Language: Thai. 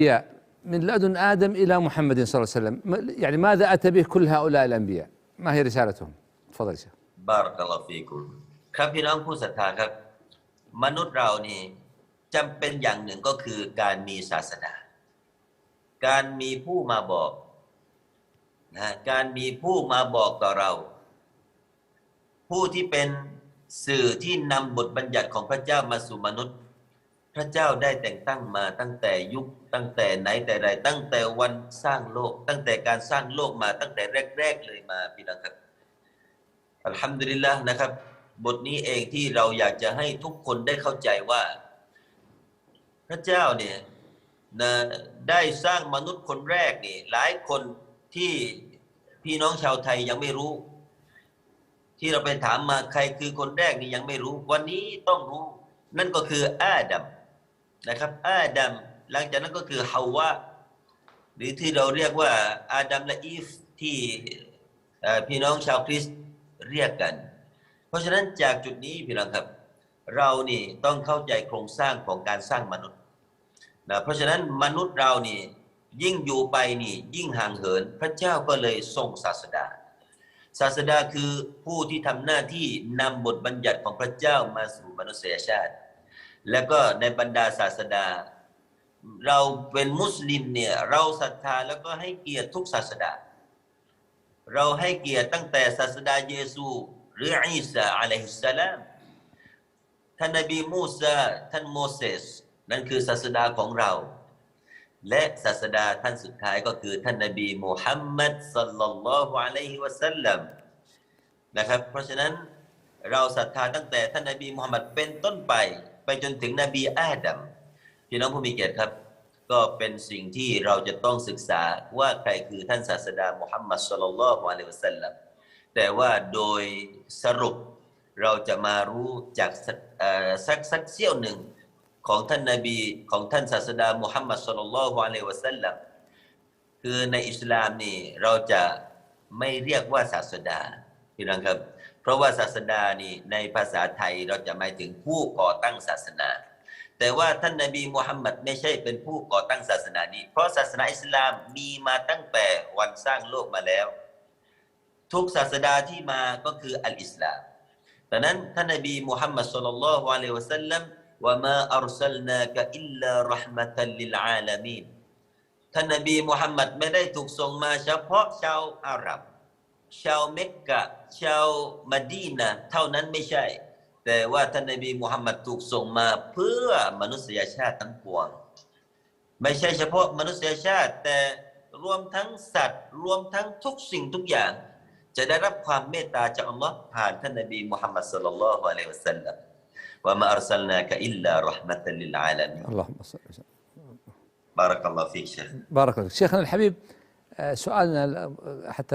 الأنبياء من لدن آدم إلى محمد صلى الله عليه وسلم م- يعني ماذا أتى به كل هؤلاء الأنبياء ما هي رسالتهم تفضل يا شيخ บารักัลลอฮฺฟีกุลครับพี่น้องผู้ศรัทธาครับ มนุษย์เรานี่จำเป็นอย่างหนึ่งก็คือการมีศาสนา การมีผู้มาบอกนะการมีผู้มาบอกต่อเรา ผู้ที่เป็นสื่อที่นำบทบัญญัติของพระเจ้ามาสู่มนุษย์ พระเจ้าได้แต่งตั้งมาตั้งแต่ยุคตั้งแต่ไหนแต่ไรตั้งแต่วันสร้างโลก ตั้งแต่การสร้างโลกมาตั้งแต่แรก ๆ เลยมาพี่น้องครับอัลฮัมดุลิลละนะครับ บทนี้เองที่เราอยากจะให้ทุกคนได้เข้าใจว่า พระเจ้าเนี่ยนะได้สร้างมนุษย์คนแรกนี่หลายคนที่พี่น้องชาวไทยยังไม่รู้ ที่เราไปถามมาใครคือคนแรกนี่ยังไม่รู้ วันนี้ต้องรู้ นั่นก็คืออาดัม นะครับอาดัมหลังจากนั้นก็คือฮาวะหรือที่เราเรียกว่าอาดัมและอีฟที่พี่น้องชาวคริสต์เรียกกัน เพราะฉะนั้นจากจุดนี้พี่น้องครับ เรานี่ต้องเข้าใจโครงสร้างของการสร้างมนุษย์นะเพราะฉะนั้นมนุษย์เรานี่ยิ่งอยู่ไปนี่ยิ่งห่างเหิน พระเจ้าก็เลยส่งศาสดา ศาสดาคือผู้ที่ทำหน้าที่นำบทบัญญัติของพระเจ้ามาสู่มนุษยชาติ แล้วก็ในบรรดาศาสดา เราเป็นมุสลิมเนี่ย เราศรัทธาแล้วก็ให้เกียรติทุกศาสดา เราให้เกียรติตั้งแต่ศาสดาเยซู หรืออีสาอะลัยฮิสสลามท่านนบีมูซาท่านโมเสสนั่นคือศาสดาของเรา และศาสดาท่านสุดท้ายก็คือท่านนบีมูฮัมมัดสัลลัลลอฮุอะลัยฮิวะสัลลัมนะครับ เพราะฉะนั้นเราศรัทธาตั้งแต่ท่านนบีมูฮัมมัดเป็นต้นไป ไปจนถึงนบีอาดัมพี่น้องผู้มีเกียรติครับ ก็เป็นสิ่งที่เราจะต้องศึกษาว่าใครคือท่านศาสดามุฮัมมัดสุลลัลลอฮุอะลัยฮิวะสัลลัมแต่ว่าโดยสรุปเราจะมารู้จากสักสักเสี้ยวหนึ่งของท่านนบีของท่านศาสดามุฮัมมัดสุลลัลลอฮุอะลัยฮิวะสัลลัมคือในอิสลามนี่เราจะไม่เรียกว่าศาสดาพี่น้องครับ เพราะว่าศาสดานี่ในภาษาไทยเราจะหมายถึงผู้ก่อตั้งศาสนา แต่ว่าท่านนบีมุฮัมมัดไม่ใช่เป็นผู้ก่อตั้งศาสนานี้ เพราะศาสนาอิสลามมีมาตั้งแต่วันสร้างโลกมาแล้ว ทุกศาสดาที่มาก็คืออัลอิสลามดังนั้นท่านนบีมุฮัมมัดสุลลัลลอฮุอะลัยวะสัลลัมว่ามาอัรซัลนากะอิลลารห์มะตัลลิลอาลามีนท่านนบีมุฮัมมัดไม่ได้ถูกส่งมาเฉพาะชาวอาหรับ ชาวเมกกะ ชาวมะดีนะห์เท่านั้นไม่ใช่ แต่ว่าท่านนบีมุฮัมมัดถูกส่งมาเพื่อมนุษยชาติทั้งปวง ไม่ใช่เฉพาะมนุษยชาติ แต่รวมทั้งสัตว์ รวมทั้งทุกสิ่งทุกอย่าง จะได้รับความเมตตาจากอัลลอฮ์ผ่านท่านนบีมุฮัมมัดสุลลัลลอฮุอะลัยฮิวะสัลลัมว่ามาอัรซัลนากะอิลลารห์มะตัลลิลอาลามีน اللهم صل وسلم บารักัลลอฮุฟีกเชฟ بارك الله فيك. شيخنا الحبيب آه، سؤالنا ال- حتى